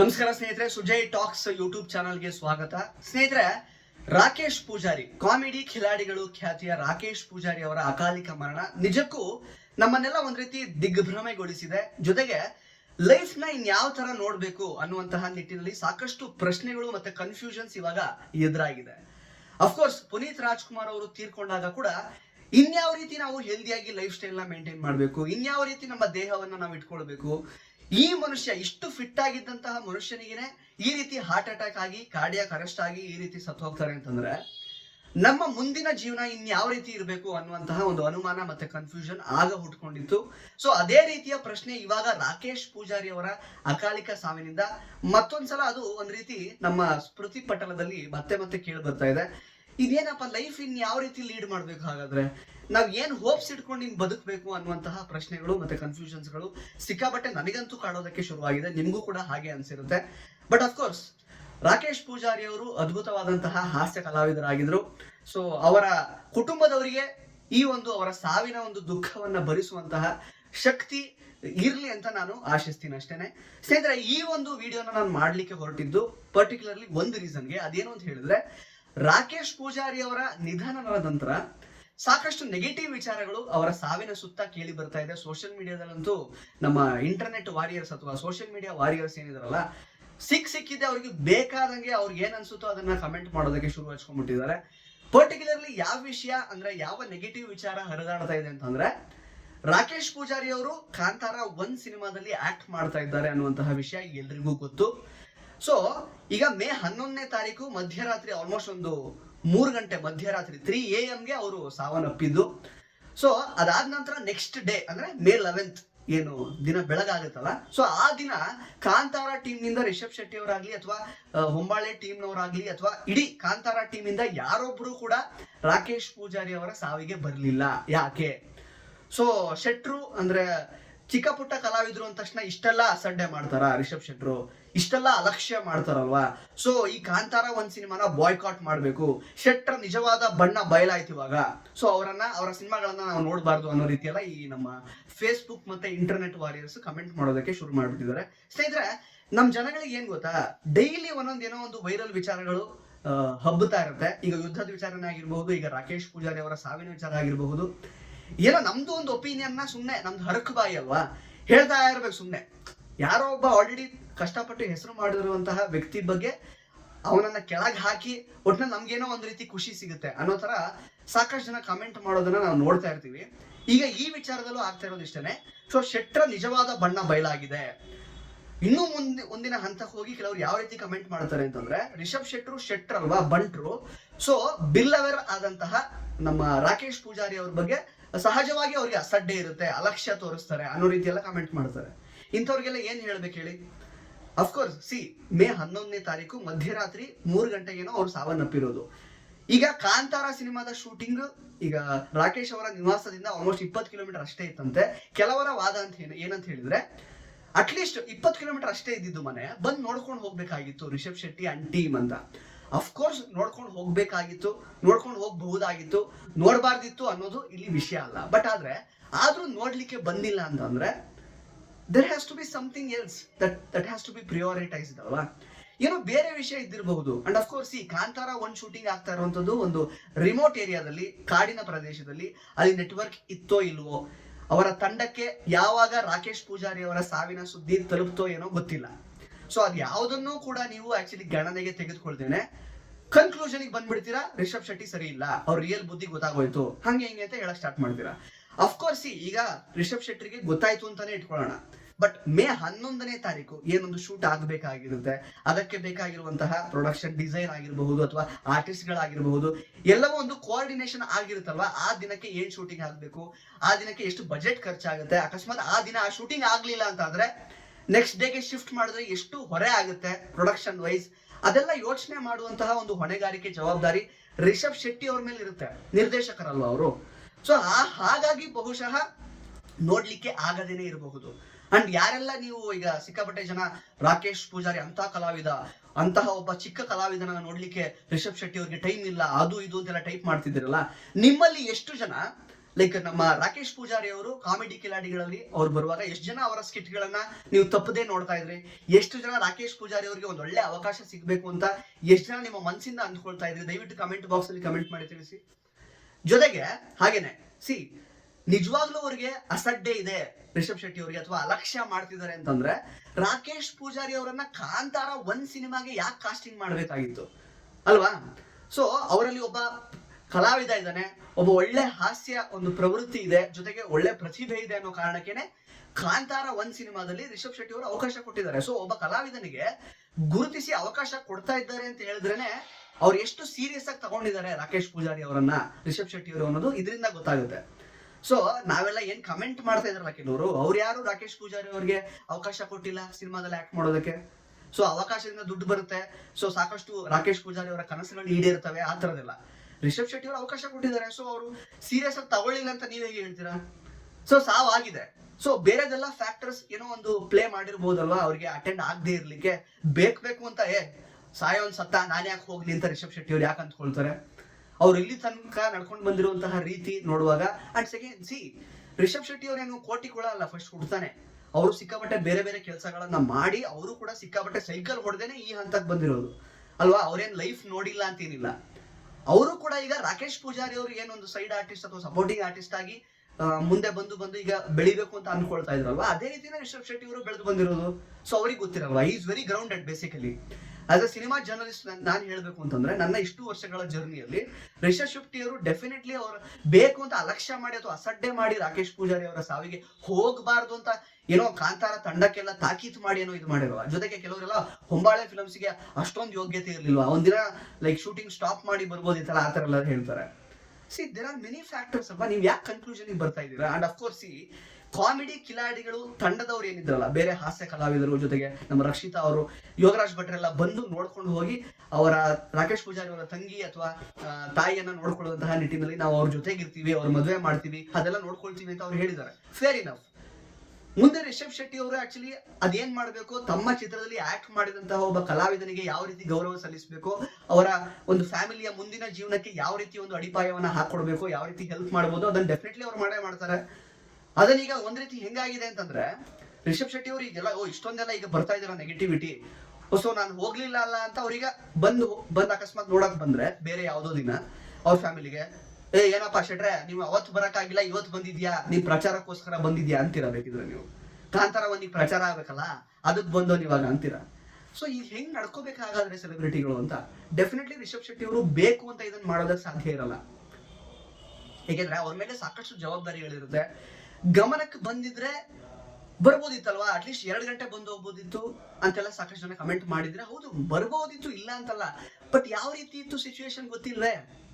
ನಮಸ್ಕಾರ ಸ್ನೇಹಿತರೆ, Sujay tax YouTube ಚಾನಲ್ಗೆ ಸ್ವಾಗತ. ಸ್ನೇಹಿತರೆ, ರಾಕೇಶ್ ಪೂಜಾರಿ, ಕಾಮಿಡಿ ಖಿಲಾಡಿಗಳು ಖ್ಯಾತಿಯ ರಾಕೇಶ್ ಪೂಜಾರಿ ಅವರ ಅಕಾಲಿಕ ಮರಣ ನಿಜಕ್ಕೂ ನಮ್ಮನ್ನೆಲ್ಲ ಒಂದ್ ರೀತಿ ದಿಗ್ಭ್ರಮೆಗೊಳಿಸಿದೆ. ಜೊತೆಗೆ ಲೈಫ್ನ ಇನ್ಯಾವ ತರ ನೋಡ್ಬೇಕು ಅನ್ನುವಂತಹ ನಿಟ್ಟಿನಲ್ಲಿ ಸಾಕಷ್ಟು ಪ್ರಶ್ನೆಗಳು ಮತ್ತೆ ಕನ್ಫ್ಯೂಷನ್ಸ್ ಇವಾಗ ಎದುರಾಗಿದೆ. ಅಫ್ಕೋರ್ಸ್ ಪುನೀತ್ ರಾಜ್ಕುಮಾರ್ ಅವರು ತೀರ್ಕೊಂಡಾಗ ಕೂಡ ಇನ್ಯಾವ ರೀತಿ ನಾವು ಹೆಲ್ದಿಯಾಗಿ ಲೈಫ್ ಸ್ಟೈಲ್ನ ಮೇಂಟೈನ್ ಮಾಡಬೇಕು, ಇನ್ಯಾವ ರೀತಿ ನಮ್ಮ ದೇಹವನ್ನ ನಾವು ಇಟ್ಕೊಳ್ಬೇಕು ಈ ಮನುಷ್ಯ ಇಷ್ಟು ಫಿಟ್ ಆಗಿದ್ದಂತಹ ಮನುಷ್ಯನಿಗೆ ಈ ರೀತಿ ಹಾರ್ಟ್ ಅಟ್ಯಾಕ್ ಆಗಿ ಕಾರ್ಡಿಯಾಕ್ ಅರೆಸ್ಟ್ ಆಗಿ ಈ ರೀತಿ ಸತ್ತು ಹೋಗ್ತಾರೆ ಅಂತಂದ್ರೆ, ನಮ್ಮ ಮುಂದಿನ ಜೀವನ ಇನ್ಯಾವ ರೀತಿ ಇರಬೇಕು ಅನ್ನುವಂತಹ ಒಂದು ಅನುಮಾನ ಮತ್ತೆ ಕನ್ಫ್ಯೂಷನ್ ಆಗ ಹುಟ್ಕೊಂಡಿತ್ತು. ಸೊ ಅದೇ ರೀತಿಯ ಪ್ರಶ್ನೆ ಇವಾಗ ರಾಕೇಶ್ ಪೂಜಾರಿ ಅವರ ಅಕಾಲಿಕ ಸಾವಿನಿಂದ ಮತ್ತೊಂದ್ಸಲ ಅದು ಒಂದ್ ರೀತಿ ನಮ್ಮ ಸ್ಮೃತಿ ಪಟಲದಲ್ಲಿ ಮತ್ತೆ ಮತ್ತೆ ಕೇಳಿ ಬರ್ತಾ ಇದೆ. ಇದೇನಪ್ಪ ಲೈಫ್ ಇನ್ ಯಾವ ರೀತಿ ಲೀಡ್ ಮಾಡ್ಬೇಕು ಹಾಗಾದ್ರೆ? ನಾವ್ ಏನ್ ಹೋಪ್ಸ್ ಇಟ್ಕೊಂಡು ಇನ್ ಬದುಕಬೇಕು ಅನ್ನುವಂತಹ ಪ್ರಶ್ನೆಗಳು ಮತ್ತೆ ಕನ್ಫ್ಯೂಷನ್ಸ್ಗಳು ಸಿಕ್ಕಾಪಟ್ಟೆ ನನಗಂತೂ ಕಾಣೋದಕ್ಕೆ ಶುರುವಾಗಿದೆ. ನಿಮಗೂ ಕೂಡ ಹಾಗೆ ಅನ್ಸಿರುತ್ತೆ. But of course Rakesh Poojary ಅವರು ಅದ್ಭುತವಾದಂತಹ ಹಾಸ್ಯ ಕಲಾವಿದರಾಗಿದ್ರು. ಸೊ ಅವರ ಕುಟುಂಬದವರಿಗೆ ಈ ಒಂದು ಅವರ ಸಾವಿನ ಒಂದು ದುಃಖವನ್ನ ಭರಿಸುವಂತಹ ಶಕ್ತಿ ಇರ್ಲಿ ಅಂತ ನಾನು ಆಶಿಸ್ತೀನಿ ಅಷ್ಟೇನೆ. ಸ್ನೇಹಿತರೆ, ಈ ಒಂದು ವಿಡಿಯೋನ ನಾನು ಮಾಡ್ಲಿಕ್ಕೆ ಹೊರಟಿದ್ದು ಪರ್ಟಿಕ್ಯುಲರ್ಲಿ ಒಂದು ರೀಸನ್ಗೆ ಅದೇನು ಅಂತ ಹೇಳಿದ್ರೆ, ರಾಕೇಶ್ ಪೂಜಾರಿ ಅವರ ನಿಧನದ ನಂತರ ಸಾಕಷ್ಟು ನೆಗೆಟಿವ್ ವಿಚಾರಗಳು ಅವರ ಸಾವಿನ ಸುತ್ತ ಕೇಳಿ ಬರ್ತಾ ಇದೆ. ಸೋಷಿಯಲ್ ಮೀಡಿಯಾದಲ್ಲಂತೂ ನಮ್ಮ ಇಂಟರ್ನೆಟ್ ವಾರಿಯರ್ಸ್ ಅಥವಾ ಸೋಷಿಯಲ್ ಮೀಡಿಯಾ ವಾರಿಯರ್ಸ್ ಏನಿದಾರಲ್ಲ, ಸಿಕ್ ಸಿಕ್ಕಿದ್ದೆ ಅವ್ರಿಗೆ ಬೇಕಾದಂಗೆ ಅವ್ರಿಗೆ ಏನ್ ಅನ್ಸುತ್ತೋ ಅದನ್ನ ಕಮೆಂಟ್ ಮಾಡೋದಕ್ಕೆ ಶುರು ಹಚ್ಕೊಂಡ್ಬಿಟ್ಟಿದ್ದಾರೆ. ಪರ್ಟಿಕ್ಯುಲರ್ಲಿ ಯಾವ ವಿಷಯ ಅಂದ್ರೆ ಯಾವ ನೆಗೆಟಿವ್ ವಿಚಾರ ಹರಿದಾಡ್ತಾ ಇದೆ ಅಂತಂದ್ರೆ, ರಾಕೇಶ್ ಪೂಜಾರಿ ಅವರು ಕಾಂತಾರ ಒನ್ ಸಿನಿಮಾದಲ್ಲಿ ಆಕ್ಟ್ ಮಾಡ್ತಾ ಇದ್ದಾರೆ ಅನ್ನುವಂತಹ ವಿಷಯ ಎಲ್ರಿಗೂ ಗೊತ್ತು. ಸೊ ಈಗ ಮೇ ಹನ್ನೊಂದನೇ ತಾರೀಕು ಮಧ್ಯರಾತ್ರಿ ಆಲ್ಮೋಸ್ಟ್ ಒಂದು ಮೂರು ಗಂಟೆ ಮಧ್ಯರಾತ್ರಿ ತ್ರೀ ಎ ಗೆ ಅವರು ಸಾವನ್ನಪ್ಪಿದ್ದು ಸೊ ಅದಾದ ನಂತರ ನೆಕ್ಸ್ಟ್ ಡೇ ಅಂದ್ರೆ ಮೇ ಲೆವೆಂತ್ ಏನು ದಿನ ಬೆಳಗಾಗುತ್ತಲ್ಲ ಸೊ ಆ ದಿನ ಕಾಂತಾರ ಟೀಮ್ನಿಂದ ರಿಷಬ್ ಶೆಟ್ಟಿ ಅವರಾಗ್ಲಿ ಅಥವಾ ಹೊಂಬಾಳೆ ಟೀಮ್ ನವರಾಗ್ಲಿ ಅಥವಾ ಇಡೀ ಕಾಂತಾರ ಟೀಮ್ ಇಂದ ಯಾರೊಬ್ರು ಕೂಡ ರಾಕೇಶ್ ಪೂಜಾರಿ ಅವರ ಸಾವಿಗೆ ಬರಲಿಲ್ಲ. ಯಾಕೆ? ಸೊ ಶೆಟ್ರು ಅಂದ್ರೆ ಚಿಕ್ಕ ಪುಟ್ಟ ಕಲಾವಿದ್ರು ಅಂದ ತಕ್ಷಣ ಇಷ್ಟೆಲ್ಲ ಅಸಡ್ಡೆ ಮಾಡ್ತಾರ ರಿಷಬ್ ಶೆಟ್ರು. ಇಷ್ಟೆಲ್ಲ ಅಲಕ್ಷ್ಯ ಮಾಡ್ತಾರಲ್ವಾ? ಸೊ ಈ ಕಾಂತಾರ ಒಂದ್ ಸಿನಿಮಾನ ಬಾಯ್ಕಾಟ್ ಮಾಡ್ಬೇಕು. ಶೆಟ್ಟರ್ ನಿಜವಾದ ಬಣ್ಣ ಬಯಲಾಯ್ತು ಇವಾಗ. ಸೊ ಅವರನ್ನ, ಅವರ ಸಿನಿಮಾಗಳನ್ನ ನಾವು ನೋಡಬಾರ್ದು ಅನ್ನೋ ರೀತಿಯೆಲ್ಲ ಈ ನಮ್ಮ ಫೇಸ್ಬುಕ್ ಮತ್ತೆ ಇಂಟರ್ನೆಟ್ ವಾರಿಯರ್ಸ್ ಕಮೆಂಟ್ ಮಾಡೋದಕ್ಕೆ ಶುರು ಮಾಡ್ಬಿಟ್ಟಿದ್ದಾರೆ. ಸ್ನೇಹಿತರೆ, ನಮ್ ಜನಗಳಿಗೆ ಏನ್ ಗೊತ್ತಾ? ಡೈಲಿ ಒಂದೊಂದ್ ಏನೋ ಒಂದು ವೈರಲ್ ವಿಚಾರಗಳು ಹಬ್ಬುತ್ತಾ ಇರುತ್ತೆ. ಈಗ ಯುದ್ಧದ ವಿಚಾರನೇ ಈಗ ರಾಕೇಶ್ ಪೂಜಾರಿ ಅವರ ಸಾವಿನ ವಿಚಾರ ಆಗಿರಬಹುದು. ಏನೋ ನಮ್ದು ಒಂದು ಒಪಿನಿಯನ್ನ ಸುಮ್ನೆ, ನಮ್ದು ಹರಕು ಬಾಯಿ ಅಲ್ವಾ? ಹೇಳ್ತಾ ಇರ್ಬೇಕು ಸುಮ್ಮನೆ ಯಾರೋ ಒಬ್ಬ ಆಲ್ರೆಡಿ ಕಷ್ಟಪಟ್ಟು ಹೆಸರು ಮಾಡಿರುವಂತಹ ವ್ಯಕ್ತಿ ಬಗ್ಗೆ ಅವನನ್ನ ಕೆಳಗೆ ಹಾಕಿ ಒಟ್ಟಿನ ನಮ್ಗೇನೋ ಒಂದು ರೀತಿ ಖುಷಿ ಸಿಗುತ್ತೆ ಅನ್ನೋ ತರ ಸಾಕಷ್ಟು ಜನ ಕಮೆಂಟ್ ಮಾಡೋದನ್ನ ನಾವು ನೋಡ್ತಾ ಇರ್ತೀವಿ. ಈಗ ಈ ವಿಚಾರದಲ್ಲೂ ಆಗ್ತಾ ಇರೋದು ಇಷ್ಟನೇ. ಸೊ ಶೆಟ್ರ ನಿಜವಾದ ಬಣ್ಣ ಬಯಲಾಗಿದೆ. ಇನ್ನೂ ಮುಂದೆ ಒಂದಿನ ಹಂತಕ್ಕೆ ಹೋಗಿ ಕೆಲವರು ಯಾವ ರೀತಿ ಕಮೆಂಟ್ ಮಾಡ್ತಾರೆ ಅಂತಂದ್ರೆ, ರಿಷಬ್ ಶೆಟ್ರು ಶೆಟ್ರ್ ಅಲ್ವಾ, ಬಂಟ್ರು. ಸೊ ಬಿಲ್ಲವರ್ ಆದಂತಹ ನಮ್ಮ ರಾಕೇಶ್ ಪೂಜಾರಿ ಅವ್ರ ಬಗ್ಗೆ ಸಹಜವಾಗಿ ಅವ್ರಿಗೆ ಅಸಡ್ಡೆ ಇರುತ್ತೆ, ಅಲಕ್ಷ್ಯ ತೋರಿಸ್ತಾರೆ ಅನ್ನೋ ರೀತಿ ಎಲ್ಲ ಕಮೆಂಟ್ ಮಾಡ್ತಾರೆ. ಇಂಥವ್ರಿಗೆಲ್ಲ ಏನ್ ಹೇಳ್ಬೇಕು ಹೇಳಿ? ಅಫ್ಕೋರ್ಸ್ ಸಿ ಮೇ ಹನ್ನೊಂದನೇ ತಾರೀಕು ಮಧ್ಯರಾತ್ರಿ ಮೂರು ಗಂಟೆಗೇನೋ ಅವ್ರು ಸಾವನ್ನಪ್ಪಿರೋದು. ಈಗ ಕಾಂತಾರ ಸಿನಿಮಾದ ಶೂಟಿಂಗ್ ಈಗ ರಾಕೇಶ್ ಅವರ ನಿವಾಸದಿಂದ ಆಲ್ಮೋಸ್ಟ್ ಇಪ್ಪತ್ತು ಕಿಲೋಮೀಟರ್ ಅಷ್ಟೇ ಇತ್ತಂತೆ. ಕೆಲವರ ವಾದ ಅಂತ ಏನು ಏನಂತ ಹೇಳಿದ್ರೆ ಅಟ್ಲೀಸ್ಟ್ ಇಪ್ಪತ್ತು ಕಿಲೋಮೀಟರ್ ಅಷ್ಟೇ ಇದ್ದಿದ್ದು ಮನೆ. ಬಂದು ನೋಡ್ಕೊಂಡು ಹೋಗ್ಬೇಕಾಗಿತ್ತು ರಿಷಬ್ ಶೆಟ್ಟಿ ಅಂಡ್ ಟೀಮ್ ಅಂತ. ಅಫ್ಕೋರ್ಸ್ ನೋಡ್ಕೊಂಡು ಹೋಗ್ಬೇಕಾಗಿತ್ತು, ನೋಡ್ಕೊಂಡು ಹೋಗ್ಬಹುದಾಗಿತ್ತು, ನೋಡಬಾರ್ದಿತ್ತು ಅನ್ನೋದು ಇಲ್ಲಿ ವಿಷಯ ಅಲ್ಲ. ಬಟ್ ಆದ್ರೆ, ಆದ್ರೂ ನೋಡ್ಲಿಕ್ಕೆ ಬಂದಿಲ್ಲ ಅಂತಂದ್ರೆ there has to be something else that that has to be prioritised ಅಲ್ವಾ? ಏನೋ ಬೇರೆ ವಿಷಯ ಇದ್ದಿರಬಹುದು. ಅಂಡ್ ಅಫ್ಕೋರ್ಸ್ ಈ ಕಾಂತಾರ ಒನ್ ಶೂಟಿಂಗ್ ಆಗ್ತಾ ಇರುವಂತದ್ದು ಒಂದು ರಿಮೋಟ್ ಏರಿಯಾದಲ್ಲಿ ಕಾಡಿನ ಪ್ರದೇಶದಲ್ಲಿ, ಅಲ್ಲಿ ನೆಟ್ವರ್ಕ್ ಇತ್ತೋ ಇಲ್ವೋ, ಅವರ ತಂಡಕ್ಕೆ ಯಾವಾಗ ರಾಕೇಶ್ ಪೂಜಾರಿ ಅವರ ಸಾವಿನ ಸುದ್ದಿ ತಲುಪ್ತೋ ಏನೋ ಗೊತ್ತಿಲ್ಲ. ಸೊ ಅದು ಯಾವುದನ್ನೂ ಕೂಡ ನೀವು ಆಕ್ಚುಲಿ ಗಣನೆಗೆ ತೆಗೆದುಕೊಳ್ತೇನೆ ಕನ್ಕ್ಲೂಷನ್ಗೆ ಬಂದ್ಬಿಡ್ತೀರಾ? ರಿಷಬ್ ಶೆಟ್ಟಿ ಸರಿ ಇಲ್ಲ. ಅವ್ರ ರಿಯಲ್ ಬುದ್ಧಿ ಗೊತ್ತಾಗೋಯ್ತು. ಹಂಗೆ ಹಿಂಗೆ ಅಂತ ಹೇಳಕ್ ಸ್ಟಾರ್ಟ್ ಮಾಡ್ತೀರಾ? ಅಫ್ಕೋರ್ಸ್ ಈಗ ರಿಷಬ್ ಶೆಟ್ಟಿಗೆ ಗೊತ್ತಾಯ್ತು ಅಂತಾನೆ ಇಟ್ಕೊಳ್ಳೋಣ. ಬಟ್ ಮೇ ಹನ್ನೊಂದನೇ ತಾರೀಕು ಏನೊಂದು ಶೂಟ್ ಆಗಬೇಕಾಗಿರುತ್ತೆ, ಅದಕ್ಕೆ ಬೇಕಾಗಿರುವಂತಹ ಪ್ರೊಡಕ್ಷನ್ ಡಿಸೈನ್ ಆಗಿರಬಹುದು ಅಥವಾ ಆರ್ಟಿಸ್ಟ್ ಗಳಾಗಿರಬಹುದು, ಎಲ್ಲವೂ ಒಂದು ಕೋಆರ್ಡಿನೇಷನ್ ಆಗಿರುತ್ತಲ್ವ? ಆ ದಿನಕ್ಕೆ ಏನ್ ಶೂಟಿಂಗ್ ಆಗಬೇಕು? ಆ ದಿನಕ್ಕೆ ಎಷ್ಟು ಬಜೆಟ್ ಖರ್ಚಾಗುತ್ತೆ? ಅಕಸ್ಮಾತ್ ಆ ದಿನ ಆ ಶೂಟಿಂಗ್ ಆಗ್ಲಿಲ್ಲ ಅಂತ ಆದ್ರೆ ನೆಕ್ಸ್ಟ್ ಡೇಗೆ ಶಿಫ್ಟ್ ಮಾಡಿದ್ರೆ ಎಷ್ಟು ಹೊರೆ ಆಗುತ್ತೆ ಪ್ರೊಡಕ್ಷನ್ ವೈಸ್ ಅದೆಲ್ಲ ಯೋಚನೆ ಮಾಡುವಂತಹ ಒಂದು ಹೊಣೆಗಾರಿಕೆ ಜವಾಬ್ದಾರಿ ರಿಷಬ್ ಶೆಟ್ಟಿ ಅವ್ರ ಮೇಲೆ ಇರುತ್ತೆ ನಿರ್ದೇಶಕರಲ್ವಾ ಅವರು? ಸೊ ಹಾಗಾಗಿ ಬಹುಶಃ ನೋಡ್ಲಿಕ್ಕೆ ಆಗದೇನೆ ಇರಬಹುದು. ಅಂಡ್ ಯಾರೆಲ್ಲ ನೀವು ಈಗ ಸಿಕ್ಕಾಪಟ್ಟೆ ಜನ ರಾಕೇಶ್ ಪೂಜಾರಿ ಅಂತ ಕಲಾವಿದ, ಅಂತಹ ಒಬ್ಬ ಚಿಕ್ಕ ಕಲಾವಿದನ ನೋಡ್ಲಿಕ್ಕೆ ರಿಷಬ್ ಶೆಟ್ಟಿ ಅವ್ರಿಗೆ ಟೈಮ್ ಇಲ್ಲ, ಅದು ಇದು ಅಂತೆಲ್ಲ ಟೈಪ್ ಮಾಡ್ತಿದ್ದೀರಲ್ಲ, ನಿಮ್ಮಲ್ಲಿ ಎಷ್ಟು ಜನ ಲೈಕ್ ನಮ್ಮ ರಾಕೇಶ್ ಪೂಜಾರಿ ಅವರು ಕಾಮಿಡಿ ಕಿಲಾಡಿಗಳಲ್ಲಿ ಅವ್ರು ಬರುವಾಗ ಎಷ್ಟು ಜನ ಅವರ ಸ್ಕಿಟ್ ಗಳನ್ನ ನೀವು ತಪ್ಪದೇ ನೋಡ್ತಾ ಇದ್ರಿ? ಎಷ್ಟು ಜನ ರಾಕೇಶ್ ಪೂಜಾರಿ ಅವರಿಗೆ ಒಂದು ಒಳ್ಳೆ ಅವಕಾಶ ಸಿಗ್ಬೇಕು ಅಂತ ಎಷ್ಟು ಜನ ನಿಮ್ಮ ಮನಸ್ಸಿಂದ ಅಂದ್ಕೊಳ್ತಾ ಇದ್ರಿ? ದಯವಿಟ್ಟು ಕಮೆಂಟ್ ಬಾಕ್ಸ್ ಅಲ್ಲಿ ಕಮೆಂಟ್ ಮಾಡಿ ತಿಳಿಸಿ. ಜೊತೆಗೆ ಹಾಗೇನೆ ಸಿ ನಿಜವಾಗ್ಲೂ ಅವ್ರಿಗೆ ಅಸಡ್ಡೆ ಇದೆ ರಿಷಬ್ ಶೆಟ್ಟಿ ಅವರಿಗೆ ಅಥವಾ ಅಲಕ್ಷ್ಯ ಮಾಡ್ತಿದ್ದಾರೆ ಅಂತಂದ್ರೆ ರಾಕೇಶ್ ಪೂಜಾರಿ ಅವರನ್ನ ಕಾಂತಾರ ಒಂದ್ ಸಿನಿಮಾಗೆ ಯಾಕೆ ಕಾಸ್ಟಿಂಗ್ ಮಾಡ್ಬೇಕಾಗಿತ್ತು? ಅಲ್ವಾ? ಸೊ ಅವರಲ್ಲಿ ಒಬ್ಬ ಕಲಾವಿದ ಇದ್ದಾನೆ, ಒಬ್ಬ ಒಳ್ಳೆ ಹಾಸ್ಯ ಒಂದು ಪ್ರವೃತ್ತಿ ಇದೆ, ಜೊತೆಗೆ ಒಳ್ಳೆ ಪ್ರತಿಭೆ ಇದೆ ಅನ್ನೋ ಕಾರಣಕ್ಕೇನೆ ಕಾಂತಾರ ಒಂದ್ ಸಿನಿಮಾದಲ್ಲಿ ರಿಷಬ್ ಶೆಟ್ಟಿ ಅವರು ಅವಕಾಶ ಕೊಟ್ಟಿದ್ದಾರೆ. ಸೊ ಒಬ್ಬ ಕಲಾವಿದನಿಗೆ ಗುರುತಿಸಿ ಅವಕಾಶ ಕೊಡ್ತಾ ಇದ್ದಾರೆ ಅಂತ ಹೇಳಿದ್ರೇನೆ ಅವ್ರು ಎಷ್ಟು ಸೀರಿಯಸ್ ಆಗಿ ತಗೊಂಡಿದ್ದಾರೆ ರಾಕೇಶ್ ಪೂಜಾರಿ ಅವರನ್ನ, ರಿಷಬ್ ಶೆಟ್ಟಿ ಅವರು ಅನ್ನೋದು ಇದರಿಂದ ಗೊತ್ತಾಗುತ್ತೆ. ಸೊ ನಾವೆಲ್ಲ ಏನ್ ಕಮೆಂಟ್ ಮಾಡ್ತಾ ಇದ್ರಲ್ಲ ಕೆಲವರು ಅವ್ರು? ಯಾರು ರಾಕೇಶ್ ಪೂಜಾರಿ ಅವ್ರಿಗೆ ಅವಕಾಶ ಕೊಟ್ಟಿಲ್ಲ ಸಿನಿಮಾದಲ್ಲಿ ಆಕ್ಟ್ ಮಾಡೋದಕ್ಕೆ? ಸೊ ಅವಕಾಶದಿಂದ ದುಡ್ಡು ಬರುತ್ತೆ. ಸೊ ಸಾಕಷ್ಟು ರಾಕೇಶ್ ಪೂಜಾರಿ ಅವರ ಕನಸುಗಳು ಈಡೇರ್ತವೆ, ಆ ತರದೆಲ್ಲ ರಿಷಬ್ ಶೆಟ್ಟಿ ಅವರು ಅವಕಾಶ ಕೊಟ್ಟಿದ್ದಾರೆ. ಸೊ ಅವರು ಸೀರಿಯಸ್ ಆಗಿ ತಗೊಳ್ಳಿಲ್ಲ ಅಂತ ನೀವ್ ಹೇಗೆ ಹೇಳ್ತೀರಾ? ಸೊ ಆಗಿದೆ ಸೊ ಬೇರೆದೆಲ್ಲ ಫ್ಯಾಕ್ಟರ್ಸ್ ಏನೋ ಒಂದು ಪ್ಲೇ ಮಾಡಿರ್ಬೋದಲ್ವಾ? ಅವ್ರಿಗೆ ಅಟೆಂಡ್ ಆಗದೆ ಇರ್ಲಿಕ್ಕೆ. ಬೇಕು ಬೇಕು ಅಂತ, ಏ ಸಾಯೋನ್ ಸತ್ತ, ನಾನು ಯಾಕೆ ಹೋಗ್ಲಿ ಅಂತ ರಿಷಬ್ ಶೆಟ್ಟಿ ಅವ್ರು ಯಾಕೆ ಅಂದ್ಕೊಳ್ತಾರೆ ಅವ್ರು ಇಲ್ಲಿ ತನಕ ನಡ್ಕೊಂಡು ಬಂದಿರುವಂತಹ ರೀತಿ ನೋಡುವಾಗ and second see Rishab Shetty ಅವ್ರೇನು ಕೋಟಿ ಕೂಡ ಅಲ್ಲ ಫಸ್ಟ್ ಹುಡ್ತಾನೆ. ಅವರು ಸಿಕ್ಕಾಪಟ್ಟೆ ಬೇರೆ ಬೇರೆ ಕೆಲಸಗಳನ್ನ ಮಾಡಿ, ಅವರು ಕೂಡ ಸಿಕ್ಕಾಪಟ್ಟೆ ಸೈಕಲ್ ಹೊಡೆದೇನೆ ಈ ಹಂತಕ್ಕೆ ಬಂದಿರೋದು. ಅಲ್ವಾ? ಅವ್ರೇನ್ ಲೈಫ್ ನೋಡಿಲ್ಲ ಅಂತೇನಿಲ್ಲ. ಅವರು ಕೂಡ ಈಗ ರಾಕೇಶ್ ಪೂಜಾರಿ ಅವರು ಏನೊಂದು ಸೈಡ್ ಆರ್ಟಿಸ್ಟ್ ಅಥವಾ ಸಪೋರ್ಟಿಂಗ್ ಆರ್ಟಿಸ್ಟ್ ಆಗಿ ಮುಂದೆ ಬಂದು ಬಂದು ಈಗ ಬೆಳಿಬೇಕು ಅಂತ ಅನ್ಕೊಳ್ತಾ ಇದ್ರಲ್ವಾ? ಅದೇ ರೀತಿನೇ ರಿಷಬ್ ಶೆಟ್ಟಿ ಅವರು ಬೆಳೆದು ಬಂದಿರೋದು. ಸೊ ಅವ್ರಿಗೆ ಗೊತ್ತಿರಲ್ವಾ? Is very grounded basically as a cinema journalist ನಾನು ಹೇಳಬೇಕು ಅಂತಂದ್ರೆ, ನನ್ನ ಇಷ್ಟು ವರ್ಷಗಳ ಜರ್ನಿಯಲ್ಲಿ ರಿಷಬ್ ಶೆಟ್ಟಿ ಅವರು ಡೆಫಿನೆಟ್ಲಿ ಅವರು ಬೇಕು ಅಂತ ಅಲಕ್ಷ್ಯ ಮಾಡಿ ಅಥವಾ ಅಸಡ್ಡೆ ಮಾಡಿ ರಾಕೇಶ್ ಪೂಜಾರಿ ಅವರ ಸಾವಿಗೆ ಹೋಗಬಾರ್ದು ಅಂತ ಏನೋ ಕಾಂತಾರ ತಂಡಕ್ಕೆಲ್ಲ ತಾಕೀತು ಮಾಡಿ ಏನೋ ಇದು ಮಾಡಿರುವ ಜೊತೆಗೆ ಕೆಲವರೆಲ್ಲ ಹೊಂಬಾಳೆ ಫಿಲಮ್ಸ್ಗೆ ಅಷ್ಟೊಂದು ಯೋಗ್ಯತೆ ಇರಲಿಲ್ವಾ? ಒಂದಿನ ಲೈಕ್ ಶೂಟಿಂಗ್ ಸ್ಟಾಪ್ ಮಾಡಿ ಬರ್ಬೋದಿತ್ತಲ್ಲ ಆ ಥರ ಎಲ್ಲ ಹೇಳ್ತಾರೆ. See there are many factors ಅಲ್ವಾ? ನೀವು ಯಾಕೆ ಕನ್ಕ್ಲೂಷನ್ ಬರ್ತಾ ಇದ್ದೀರಾ? And of course see comedy ಕಿಲಾಡಿಗಳು ತಂಡದವ್ರು ಏನಿದ್ರಲ್ಲ, ಬೇರೆ ಹಾಸ್ಯ ಕಲಾವಿದರು ಜೊತೆಗೆ ನಮ್ಮ ರಕ್ಷಿತಾ ಅವರು, ಯೋಗರಾಜ್ ಭಟ್ರೆಲ್ಲ ಬಂದು ನೋಡ್ಕೊಂಡು ಹೋಗಿ ಅವರ ರಾಕೇಶ್ ಪೂಜಾರಿ ಅವರ ತಂಗಿ ಅಥವಾ ತಾಯಿಯನ್ನ ನೋಡ್ಕೊಳ್ಳುವಂತಹ ನಿಟ್ಟಿನಲ್ಲಿ ನಾವು ಅವ್ರ ಜೊತೆಗಿರ್ತೀವಿ, ಅವ್ರ ಮದುವೆ ಮಾಡ್ತೀವಿ, ಅದೆಲ್ಲ ನೋಡ್ಕೊಳ್ತೀವಿ ಅಂತ ಅವ್ರು ಹೇಳಿದ್ದಾರೆ. ಫೇರ್ ಇನಫ್ ಮುಂದೆ ರಿಷಬ್ ಶೆಟ್ಟಿ ಅವರು ಆಕ್ಚುಲಿ ಅದೇನ್ ಮಾಡಬೇಕು, ತಮ್ಮ ಚಿತ್ರದಲ್ಲಿ ಆಕ್ಟ್ ಮಾಡಿದಂತಹ ಒಬ್ಬ ಕಲಾವಿದನಿಗೆ ಯಾವ ರೀತಿ ಗೌರವ ಸಲ್ಲಿಸಬೇಕು, ಅವರ ಒಂದು ಫ್ಯಾಮಿಲಿಯ ಮುಂದಿನ ಜೀವನಕ್ಕೆ ಯಾವ ರೀತಿ ಒಂದು ಅಡಿಪಾಯವನ್ನ ಹಾಕೊಡ್ಬೇಕು, ಯಾವ ರೀತಿ ಹೆಲ್ಪ್ ಮಾಡಬಹುದು ಅದನ್ನ ಡೆಫಿನೆಟ್ಲಿ ಅವ್ರು ಮಾಡೇ ಮಾಡ್ತಾರೆ. ಅದನ್ನೀಗ ಒಂದ್ ರೀತಿ ಹೆಂಗಾಗಿದೆ ಅಂತಂದ್ರೆ ರಿಷಬ್ ಶೆಟ್ಟಿ ಅವರು ಈಗೆಲ್ಲ, ಓ, ಇಷ್ಟೊಂದೆಲ್ಲ ಈಗ ಬರ್ತಾ ಇದಾರ ನೆಗೆಟಿವಿಟಿ ಸೊ ನಾನು ಹೋಗ್ಲಿಲ್ಲ ಅಲ್ಲ ಅಂತ ಅವ್ರೀಗ ಬಂದು ಬಂದ್ ಅಕಸ್ಮಾತ್ ನೋಡಕ್ ಬಂದ್ರೆ ಬೇರೆ ಯಾವ್ದೋ ದಿನ ಅವ್ರ ಫ್ಯಾಮಿಲಿಗೆ, ಏ, ಏನಪ್ಪಾ ಶೆಟ್ರೆ, ನೀವು ಅವತ್ತು ಬರಕ್ಕಾಗಿಲ್ಲ, ಇವತ್ತು ಬಂದಿದ್ಯಾ? ನೀವ್ ಪ್ರಚಾರಕ್ಕೋಸ್ಕರ ಬಂದಿದ್ಯಾ? ಅಂತೀರಾ ಬೇಕಿದ್ರೆ ನೀವು. ಕಾಂತಾರ ಒಂದಿಗೆ ಪ್ರಚಾರ ಆಗ್ಬೇಕಲ್ಲ ಅದಕ್ಕೆ ಬಂದೋ ಇವಾಗ ಅಂತೀರಾ. ಸೊ ಈಗ ಹೆಂಗ್ ನಡ್ಕೋಬೇಕಾಗಾದ್ರೆ ಸೆಲೆಬ್ರಿಟಿಗಳು ಅಂತ? ಡೆಫಿನೆಟ್ಲಿ ರಿಷಬ್ ಶೆಟ್ಟಿ ಅವರು ಬೇಕು ಅಂತ ಇದನ್ನ ಮಾಡೋದಕ್ಕೆ ಸಾಧ್ಯ ಇರಲ್ಲ. ಏಕೆಂದ್ರೆ ಅವ್ರ ಮೇಲೆ ಸಾಕಷ್ಟು ಜವಾಬ್ದಾರಿಗಳಿರುತ್ತೆ. ಗಮನಕ್ಕೆ ಬಂದಿದ್ರೆ ಬರ್ಬೋದಿತ್ತಲ್ವಾ? ಅಟ್ಲೀಸ್ಟ್ ಎರಡು ಗಂಟೆ ಬಂದು ಹೋಗ್ಬೋದಿತ್ತು ಅಂತೆಲ್ಲ ಸಾಕಷ್ಟು ಜನ ಕಮೆಂಟ್ ಮಾಡಿದ್ರೆ, ಹೌದು, ಬರ್ಬೋದಿತ್ತು ಇಲ್ಲ ಅಂತಲ್ಲ. ಬಟ್ ಯಾವ ರೀತಿ ಇತ್ತು ಸಿಚುವೇಶನ್ ಗೊತ್ತಿಲ್ವೇ?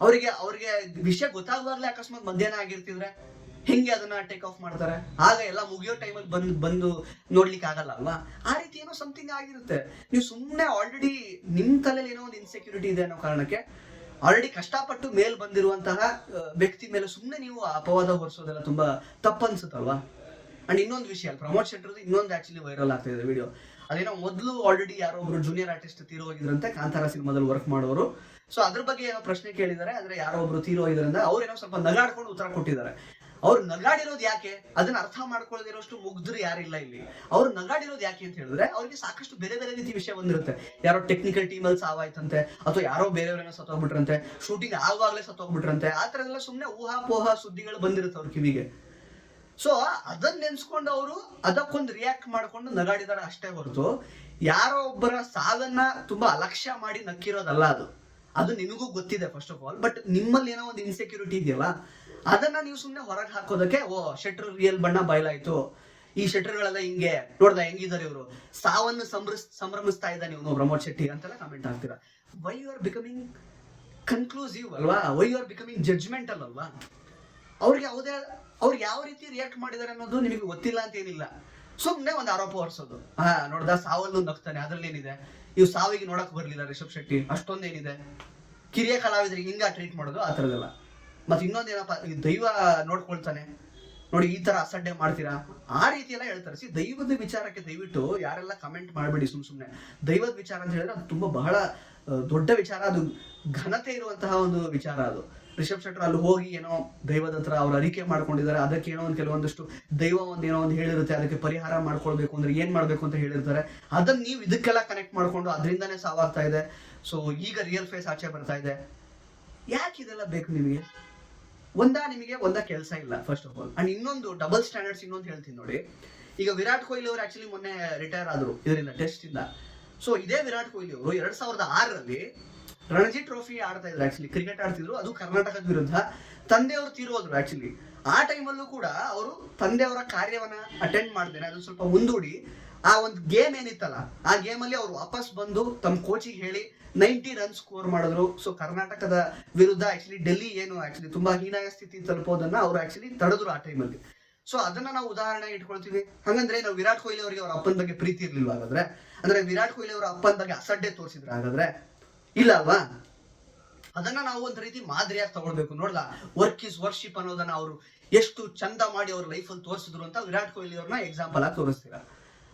ಅವರಿಗೆ, ಅವ್ರಿಗೆ ವಿಷಯ ಗೊತ್ತಾಗುವಾಗ್ಲೇ ಅಕಸ್ಮಾತ್ ಮಧ್ಯಾಹ್ನ ಆಗಿರ್ತಿದ್ರೆ ಹೆಂಗೆ ಅದನ್ನ ಟೇಕ್ ಆಫ್ ಮಾಡ್ತಾರೆ? ಆಗ ಎಲ್ಲ ಮುಗಿಯೋ ಟೈಮಲ್ಲಿ ಬಂದು ಬಂದು ನೋಡ್ಲಿಕ್ಕೆ ಆಗಲ್ಲ ಅಲ್ವಾ? ಆ ರೀತಿ ಏನೋ ಸಮಥಿಂಗ್ ಆಗಿರುತ್ತೆ. ನೀವು ಸುಮ್ಮನೆ ಆಲ್ರೆಡಿ ನಿಮ್ ತಲೆಯಲ್ಲಿ ಏನೋ ಒಂದು ಇನ್ಸೆಕ್ಯೂರಿಟಿ ಇದೆ ಅನ್ನೋ ಕಾರಣಕ್ಕೆ ಆಲ್ರೆಡಿ ಕಷ್ಟಪಟ್ಟು ಮೇಲ್ ಬಂದಿರುವಂತಹ ವ್ಯಕ್ತಿ ಮೇಲೆ ಸುಮ್ಮನೆ ನೀವು ಅಪವಾದ ಹೊರಿಸೋದೆಲ್ಲ ತುಂಬಾ ತಪ್ಪನ್ಸುತ್ತಲ್ವಾ? ಅಂಡ್ ಇನ್ನೊಂದು ವಿಷಯ ಪ್ರಮೋದ್ ಶೆಟ್ಟರ್ ಇನ್ನೊಂದು ಆಕ್ಚುಲಿ ವೈರಲ್ ಆಗ್ತಾ ಇದೆ ವಿಡಿಯೋ ಅದೇನೋ ಮೊದಲು ಆಲ್ರೆಡಿ ಯಾರೋ ಒಬ್ರು ಜೂನಿಯರ್ ಆರ್ಟಿಸ್ಟ್ ತೀರೋ ಹೋಗಿದ್ರಂತೆ ಕಾಂತಾರ ಸಿನಿಮಾದಲ್ಲಿ ವರ್ಕ್ ಮಾಡೋರು. ಸೊ ಅದ್ರ ಬಗ್ಗೆ ಏನೋ ಪ್ರಶ್ನೆ ಕೇಳಿದ್ದಾರೆ, ಆದ್ರೆ ಯಾರೋ ಒಬ್ರು ತೀರೋ ಹೋಗಿದ್ರಿಂದ ಅವ್ರೇನೋ ಸ್ವಲ್ಪ ನಗಾಡ್ಕೊಂಡು ಉತ್ತರ ಕೊಟ್ಟಿದ್ದಾರೆ. ಅವ್ರು ನಗಾಡಿರೋದು ಯಾಕೆ? ಅದನ್ನ ಅರ್ಥ ಮಾಡ್ಕೊಳ್ಳದಿರೋಷ್ಟು ಮುಗ್ಧರು ಯಾರಿಲ್ಲ ಇಲ್ಲಿ. ಅವ್ರು ನಗಾಡಿರೋದು ಯಾಕೆ ಅಂತ ಹೇಳಿದ್ರೆ ಅವ್ರಿಗೆ ಸಾಕಷ್ಟು ಬೇರೆ ಬೇರೆ ರೀತಿ ವಿಷಯ ಬಂದಿರುತ್ತೆ. ಯಾರೋ ಟೆಕ್ನಿಕಲ್ ಟೀಮ್ ಅಲ್ಲಿ ಸಾವಾಯ್ತಂತೆ, ಅಥವಾ ಯಾರೋ ಬೇರೆಯವ್ರನ್ನ ಸತ್ತೋಗ್ಬಿಟ್ರಂತೆ ಶೂಟಿಂಗ್ ಆಗುವಾಗಲೇ ಸತ್ತೋಗ್ಬಿಟ್ರಂತೆ, ಆ ಥರದೆಲ್ಲ ಸುಮ್ಮನೆ ಊಹಾಪೋಹ ಸುದ್ದಿಗಳು ಬಂದಿರುತ್ತೆ ಅವ್ರ ಕಿವಿಗೆ. ಸೊ ಅದನ್ನ ನೆನ್ಸ್ಕೊಂಡು ಅವರು ಅದಕ್ಕೊಂದು ರಿಯಾಕ್ಟ್ ಮಾಡ್ಕೊಂಡು ನಗಾಡಿದಾರೆ ಅಷ್ಟೇ ಹೊರತು ಯಾರೋ ಒಬ್ಬರ ಸಾವನ್ನ ತುಂಬಾ ಅಲಕ್ಷ್ಯ ಮಾಡಿ ನಕ್ಕಿರೋದಲ್ಲ ಅದು. ಅದು ನಿಮಗೂ ಗೊತ್ತಿದೆ ಫಸ್ಟ್ ಆಫ್ ಆಲ್ ಬಟ್ ನಿಮ್ಮಲ್ಲಿ ಏನೋ ಒಂದು ಇನ್ಸೆಕ್ಯೂರಿಟಿ ಇದೆಯಲ್ಲ ಅದನ್ನ ನೀವು ಸುಮ್ಮನೆ ಹೊರಗೆ ಹಾಕೋದಕ್ಕೆ, ಓ ಶೆಟ್ರ್ ರಿಯಲ್ ಬಣ್ಣ ಬಯಲಾಯ್ತು. ಈ ಶೆಟ್ರ್ಗಳೆಲ್ಲ ಹಿಂಗೆ, ನೋಡ್ದ ಹೆಂಗಿದ್ದಾರೆ ಇವರು? ಸಾವನ್ನು ಸಂಭ್ರಮಿಸ್ತಾ ಇದ್ದಾನೆ ಇವನು, ಪ್ರಮೋದ್ ಶೆಟ್ಟಿ ಅಂತೆಲ್ಲ ಕಮೆಂಟ್ ಆಗ್ತೀರಾ why you are becoming conclusive ಅಲ್ವಾ? Why you are becoming judgemental ಅಲ್ವಾ? ಅವ್ರಿಗೆ ಯಾವುದೇ, ಅವ್ರು ಯಾವ ರೀತಿ ರಿಯಾಕ್ಟ್ ಮಾಡಿದ್ದಾರೆ ಅನ್ನೋದು ನಿಮಗೆ ಗೊತ್ತಿಲ್ಲ ಅಂತ ಏನಿಲ್ಲ. ಸುಮ್ಮನೆ ಒಂದು ಆರೋಪ ಹೊರಿಸೋದು. ಹಾ, ನೋಡ್ದ ಸಾವಲ್ಲೂ ನಗ್ತಾನೆ ಅದ್ರಲ್ಲಿ ಏನಿದೆ ಇವ್ ಸಾವಿಗೆ ನೋಡಕ್ ಬರ್ಲಿಲ್ಲ ರಿಷಬ್ ಶೆಟ್ಟಿ, ಅಷ್ಟೊಂದೇನಿದೆ? ಕಿರಿಯ ಕಲಾವಿದರಿಗೆ ಹಿಂಗ ಟ್ರೀಟ್ ಮಾಡೋದು ಆ ಥರದೆಲ್ಲ ಮತ್ತೆ ಇನ್ನೊಂದೇನಪ್ಪ ದೈವ ನೋಡ್ಕೊಳ್ತಾನೆ, ನೋಡಿ ಈ ತರ ಅಸಡ್ಡೆ ಮಾಡ್ತೀರಾ? ಆ ರೀತಿ ಎಲ್ಲ ಹೇಳ್ತಾರೆ. ಸಿ, ದೈವದ ವಿಚಾರಕ್ಕೆ ದಯವಿಟ್ಟು ಯಾರೆಲ್ಲ ಕಮೆಂಟ್ ಮಾಡಬೇಡಿ ಸುಮ್ ಸುಮ್ನೆ. ದೈವದ ವಿಚಾರ ಅಂತ ಹೇಳಿದ್ರೆ ಅದು ತುಂಬಾ ಬಹಳ ದೊಡ್ಡ ವಿಚಾರ. ಅದು ಘನತೆ ಇರುವಂತಹ ಒಂದು ವಿಚಾರ ಅದು. ರಿಷಬ್ ಶೆಟ್ಟರ್ ಅಲ್ಲಿ ಹೋಗಿ ಏನೋ ದೈವದ ಹತ್ರ ಅವ್ರು ಅರಿಕೆ ಮಾಡ್ಕೊಂಡಿದ್ದಾರೆ, ಅದಕ್ಕೆ ಏನೋ ಒಂದು ಕೆಲವೊಂದಷ್ಟು ದೈವ ಒಂದು ಏನೋ ಒಂದು ಹೇಳಿರುತ್ತೆ, ಅದಕ್ಕೆ ಪರಿಹಾರ ಮಾಡ್ಕೊಳ್ಬೇಕು ಅಂದ್ರೆ ಏನ್ ಮಾಡ್ಬೇಕು ಅಂತ ಹೇಳಿರ್ತಾರೆ. ಅದನ್ನ ನೀವು ಇದಕ್ಕೆಲ್ಲ ಕನೆಕ್ಟ್ ಮಾಡ್ಕೊಂಡು ಅದರಿಂದಾನೇ ಸಾವಾಗ್ತಾ ಇದೆ. ಸೊ ಈಗ ರಿಯಲ್ ಫೇಸ್ ಆಚೆ ಬರ್ತಾ ಇದೆ. ಯಾಕೆ ಇದೆಲ್ಲ ಬೇಕು ನಿಮಗೆ? ಒಂದ ನಿಮಗೆ ಒಂದ ಕೆಲಸ ಇಲ್ಲ ಫಸ್ಟ್ ಆಫ್ ಆಲ್ ಅಂಡ್ ಇನ್ನೊಂದು ಡಬಲ್ ಸ್ಟ್ಯಾಂಡರ್ಡ್ಸ್ ಇನ್ನೊಂದು ಹೇಳ್ತೀನಿ ನೋಡಿ. ಈಗ ವಿರಾಟ್ ಕೊಹ್ಲಿ ಅವರು ಆಕ್ಚುಲಿ ಮೊನ್ನೆ ರಿಟೈರ್ ಆದ್ರು ಇದರಿಂದ ಟೆಸ್ಟ್ ಇಂದ. ಸೊ ಇದೇ ವಿರಾಟ್ ಕೊಹ್ಲಿ ಅವರು ಎರಡ್ ಸಾವಿರದ ಆರರಲ್ಲಿ ರಣಜಿ ಟ್ರೋಫಿ ಆಡ್ತಾ ಇದ್ರು ಆಕ್ಚುಲಿ ಕ್ರಿಕೆಟ್ ಆಡ್ತಿದ್ರು, ಅದು ಕರ್ನಾಟಕದ ವಿರುದ್ಧ. ತಂದೆಯವರು ತೀರೋದ್ರು ಆಕ್ಚುಲಿ ಆ ಟೈಮಲ್ಲೂ ಕೂಡ ಅವರು ತಂದೆಯವರ ಕಾರ್ಯವನ್ನ ಅಟೆಂಡ್ ಮಾಡ್ದೇನೆ ಅದು ಸ್ವಲ್ಪ ಮುಂದೂಡಿ. ಆ ಒಂದು ಗೇಮ್ ಏನಿತ್ತಲ್ಲ, ಆ ಗೇಮ್ ಅಲ್ಲಿ ಅವ್ರು ವಾಪಸ್ ಬಂದು ತಮ್ಮ ಕೋಚಿಗೆ ಹೇಳಿ ನೈಂಟಿ ರನ್ ಸ್ಕೋರ್ ಮಾಡಿದ್ರು. ಸೊ ಕರ್ನಾಟಕದ ವಿರುದ್ಧ ಆಕ್ಚುಲಿ ಡೆಲ್ಲಿ ಏನು ಆಕ್ಚುಲಿ ತುಂಬಾ ಹೀನಾಯ ಸ್ಥಿತಿ ತಲುಪೋದನ್ನ ಅವರು ಆಕ್ಚುಲಿ ತಡೆದ್ರು ಆ ಟೈಮಲ್ಲಿ ಸೊ ಅದನ್ನ ನಾವು ಉದಾಹರಣೆ ಇಟ್ಕೊಳ್ತೀವಿ. ಹಂಗಂದ್ರೆ ನಾವು ವಿರಾಟ್ ಕೊಹ್ಲಿ ಅವರಿಗೆ ಅವ್ರ ಅಪ್ಪನ ಬಗ್ಗೆ ಪ್ರೀತಿ ಇರ್ಲಿಲ್ಲ ಹಾಗಾದ್ರೆ? ಅಂದ್ರೆ ವಿರಾಟ್ ಕೊಹ್ಲಿ ಅವರ ಅಪ್ಪನ ಬಗ್ಗೆ ಅಸಡ್ಡೆ ತೋರಿಸಿದ್ರ ಹಾಗಾದ್ರೆ? ಇಲ್ಲ ಅದನ್ನ ನಾವು ಒಂದ್ ರೀತಿ ಮಾದರಿಯಾಗಿ ತಗೊಳ್ಬೇಕು. ನೋಡ್ಲಾ ವರ್ಕ್ ಇಸ್ ವರ್ಷಿಪ್ ಅನ್ನೋದನ್ನ ಅವರು ಎಷ್ಟು ಚಂದ ಮಾಡಿ ಅವ್ರ ಲೈಫಲ್ಲಿ ತೋರಿಸಿದ್ರು ಅಂತ ವಿರಾಟ್ ಕೊಹ್ಲಿ ಅವ್ರನ್ನ ಎಕ್ಸಾಂಪಲ್ ಆಗಿ ತೋರಿಸ್ತೀರ?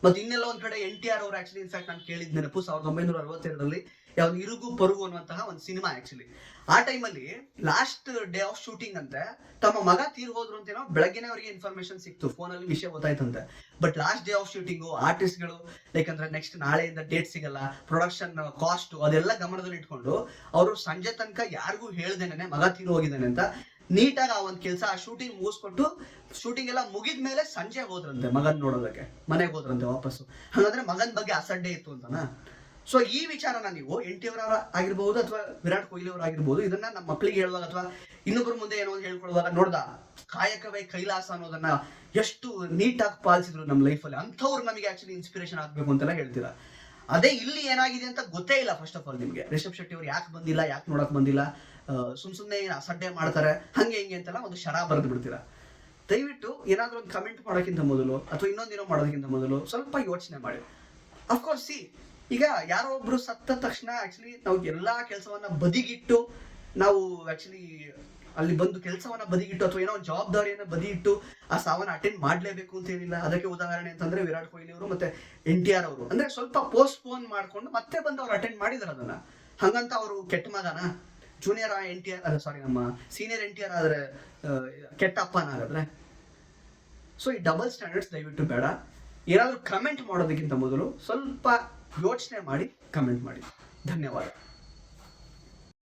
ಮತ್ತೆ ಇನ್ನೆಲ್ಲ ಒಂದ್ ಕಡೆ ಎನ್ ಟಿ ಆರ್ ಅವ್ರು ಆಕ್ಚುಲಿ ಇನ್ಫ್ಯಾಕ್ಟ್ ನಾನು ಕೇಳಿದ್ ನೆನಪು ಸಾವಿರದ ಒಂಬೈನೂರ ಅರವತ್ತೆರಡರಲ್ಲಿ ಯಾವ್ದು ಇರುಗು ಪರುಗು ಅನ್ನುವಂತಹ ಒಂದು ಸಿನಿಮಾ ಆಕ್ಚುಲಿ ಆ ಟೈಮಲ್ಲಿ ಲಾಸ್ಟ್ ಡೇ ಆಫ್ ಶೂಟಿಂಗ್ ಅಂತೆ, ತಮ್ಮ ಮಗ ತೀರ್ ಹೋದ್ರು ಅಂತೇನೋ ಬೆಳಗ್ಗೆನೆ ಅವರಿಗೆ ಇನ್ಫಾರ್ಮೇಶನ್ ಸಿಕ್ತು. ಫೋನಲ್ಲಿ ವಿಷಯ ಗೊತ್ತಾಯ್ತಂತೆ. But last day of shooting ಆರ್ಟಿಸ್ಟ್ಗಳು like ಅಂದ್ರೆ ನೆಕ್ಸ್ಟ್ ನಾಳೆಯಿಂದ ಡೇಟ್ ಸಿಗಲ್ಲ ಪ್ರೊಡಕ್ಷನ್ ಕಾಸ್ಟ್ ಅದೆಲ್ಲ ಗಮನದಲ್ಲಿ ಇಟ್ಕೊಂಡು ಅವರು ಸಂಜೆ ತನಕ ಯಾರಿಗೂ ಹೇಳ್ದೇನೆ ಮಗ ತೀರ್ ಹೋಗಿದ್ದಾನೆ ಅಂತ ನೀಟಾಗಿ ಆ ಒಂದು ಕೆಲಸ, ಆ ಶೂಟಿಂಗ್ ಮುಗಿಸ್ಕೊಟ್ಟು ಶೂಟಿಂಗ್ ಎಲ್ಲ ಮುಗಿದ ಮೇಲೆ ಸಂಜೆ ಹೋದ್ರಂತೆ, ಮಗನ್ ನೋಡೋದಕ್ಕೆ, ಮನೆಗೆ ಹೋದ್ರಂತೆ ವಾಪಸ್ಸು. ಹಾಗಾದ್ರೆ ಮಗನ್ ಬಗ್ಗೆ ಅಸಡ್ಡೆ ಇತ್ತು ಅಂತನಾ? ಸೊ ಈ ವಿಚಾರನ ನೀವು ಎನ್ ಟಿ ಅವರ ಆಗಿರ್ಬಹುದು ಅಥವಾ ವಿರಾಟ್ ಕೊಹ್ಲಿ ಅವ್ರ ಆಗಿರ್ಬೋದು, ಇದನ್ನ ನಮ್ಮ ಮಕ್ಕಳಿಗೆ ಹೇಳುವಾಗ ಅಥವಾ ಇನ್ನೊಬ್ಬರ ಮುಂದೆ ಏನೋ ಒಂದು ಹೇಳ್ಕೊಳ್ಳುವಾಗ ನೋಡ್ದ? ಕಾಯಕವೇ ಕೈಲಾಸ ಅನ್ನೋದನ್ನ ಎಷ್ಟು ನೀಟಾಗಿ ಪಾಲಿಸಿದ್ರು ನಮ್ಮ ಲೈಫಲ್ಲಿ ಅಂಥವ್ರು ನಮಗೆ ಆಕ್ಚುಲಿ ಇನ್ಸ್ಪಿರೇಷನ್ ಆಗ್ಬೇಕು ಅಂತೆಲ್ಲ ಹೇಳ್ತೀರಾ? ಅದೇ ಇಲ್ಲಿ ಏನಾಗಿದೆ ಅಂತ ಗೊತ್ತೇ ಇಲ್ಲ ಫಸ್ಟ್ ಆಫ್ ಆಲ್ ನಿಮಗೆ. ರಿಷಬ್ ಶೆಟ್ಟಿ ಅವ್ರು ಯಾಕೆ ಬಂದಿಲ್ಲ, ಯಾಕೆ ನೋಡಕ್ ಬಂದಿಲ್ಲ? ಸುಮ್ ಸುಮ್ಮನೆ ಅಸಡ್ಡೆ ಮಾಡ್ತಾರೆ, ಹಂಗೆ ಹಿಂಗೆ ಅಂತೆಲ್ಲ ಒಂದು ಶರ ಬರೆದು ಬಿಡ್ತೀರಾ? ದಯವಿಟ್ಟು ಏನಾದರೂ ಒಂದು ಕಮೆಂಟ್ ಮಾಡೋಕ್ಕಿಂತ ಮೊದಲು ಅಥವಾ ಇನ್ನೊಂದೇನೋ ಮಾಡೋದಕ್ಕಿಂತ ಮೊದಲು ಸ್ವಲ್ಪ ಯೋಚನೆ ಮಾಡಿ. ಅಫ್ಕೋರ್ಸ್ ಸಿ ಈಗ ಯಾರೋ ಒಬ್ರು ಸತ್ತ ತಕ್ಷಣ ಆಕ್ಚುಲಿ ನಾವು ಎಲ್ಲಾ ಕೆಲಸವನ್ನ ಬದಿಗಿಟ್ಟು ನಾವು ಆಕ್ಚುಲಿ ಅಲ್ಲಿ ಬಂದು ಕೆಲಸವನ್ನ ಬದಿಗಿಟ್ಟು ಅಥವಾ ಏನೋ ಒಂದು ಜವಾಬ್ದಾರಿಯನ್ನ ಬದಿಗಿಟ್ಟು ಆ ಸಾವನ್ನ ಅಟೆಂಡ್ ಮಾಡಲೇಬೇಕು ಅಂತ ಏನಿಲ್ಲ. ಅದಕ್ಕೆ ಉದಾಹರಣೆ ಅಂತಂದ್ರೆ ವಿರಾಟ್ ಕೊಹ್ಲಿ ಅವರು ಮತ್ತೆ ಎನ್ ಟಿ ಆರ್ ಅವರು. ಅಂದ್ರೆ ಸ್ವಲ್ಪ ಪೋಸ್ಟ್ ಪೋನ್ ಮಾಡ್ಕೊಂಡು ಮತ್ತೆ ಬಂದು ಅವ್ರು ಅಟೆಂಡ್ ಮಾಡಿದಾರೆ ಅದನ್ನ. ಹಂಗಂತ ಅವರು ಕೆಟ್ಟ ಮಗನ? Junior N T R sorry ನಮ್ಮ ಸೀನಿಯರ್ ಎನ್ ಟಿ ಆರ್ ಆದ್ರೆ ಕೆಟ್ಟ ಅಪ್ಪನ ಹಾಗಾದ್ರೆ? ಸೊ ಈ ಡಬಲ್ ಸ್ಟ್ಯಾಂಡರ್ಡ್ಸ್ ದಯವಿಟ್ಟು ಬೇಡ. ಏನಾದರೂ ಕಮೆಂಟ್ ಮಾಡೋದಕ್ಕಿಂತ ಮೊದಲು ಸ್ವಲ್ಪ ಯೋಚನೆ ಮಾಡಿ ಕಮೆಂಟ್ ಮಾಡಿ. ಧನ್ಯವಾದ.